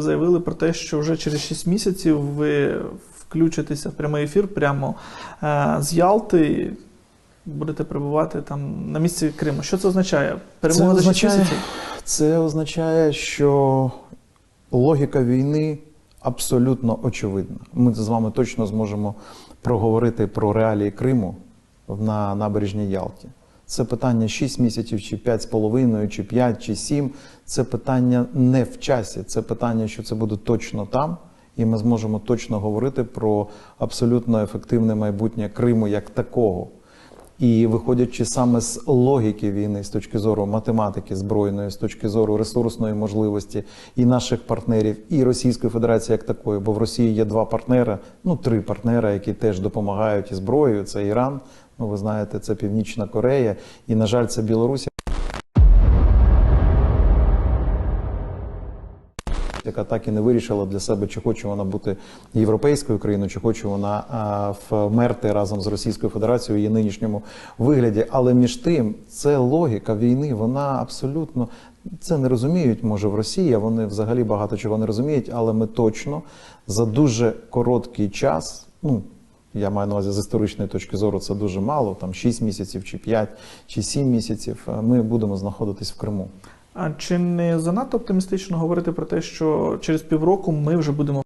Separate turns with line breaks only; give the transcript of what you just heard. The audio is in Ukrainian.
Заявили про те, що вже через 6 місяців ви включитеся в прямий ефір прямо е, з Ялти. і Будете перебувати там на місці Криму. Що це означає? Перемога за 6 місяців?
Це означає, що логіка війни абсолютно очевидна. Ми з вами точно зможемо проговорити про реалії Криму на набережній Ялті. Це питання 6 місяців, чи 5,5, чи 5, чи 7. Це питання не в часі. Це питання, що це буде точно там, і ми зможемо точно говорити про абсолютно ефективне майбутнє Криму як такого. І виходячи саме з логіки війни, з точки зору математики збройної, з точки зору ресурсної можливості і наших партнерів, і Російської Федерації як такої, бо в Росії є два партнери, ну три партнери, які теж допомагають і зброєю. Це Іран. Ну ви знаєте, це Північна Корея, і на жаль, це Білорусь. яка так і не вирішила для себе, чи хоче вона бути європейською країною, чи хоче вона вмерти разом з Російською Федерацією в її нинішньому вигляді. Але між тим, це логіка війни, вона абсолютно це не розуміють, може в Росії. Вони взагалі багато чого не розуміють, але ми точно за дуже короткий час, ну. Я маю на увазі з історичної точки зору, це дуже мало, там 6 місяців, чи 5, чи 7 місяців. Ми будемо знаходитись в Криму.
А чи не занадто оптимістично говорити про те, що через півроку ми вже будемо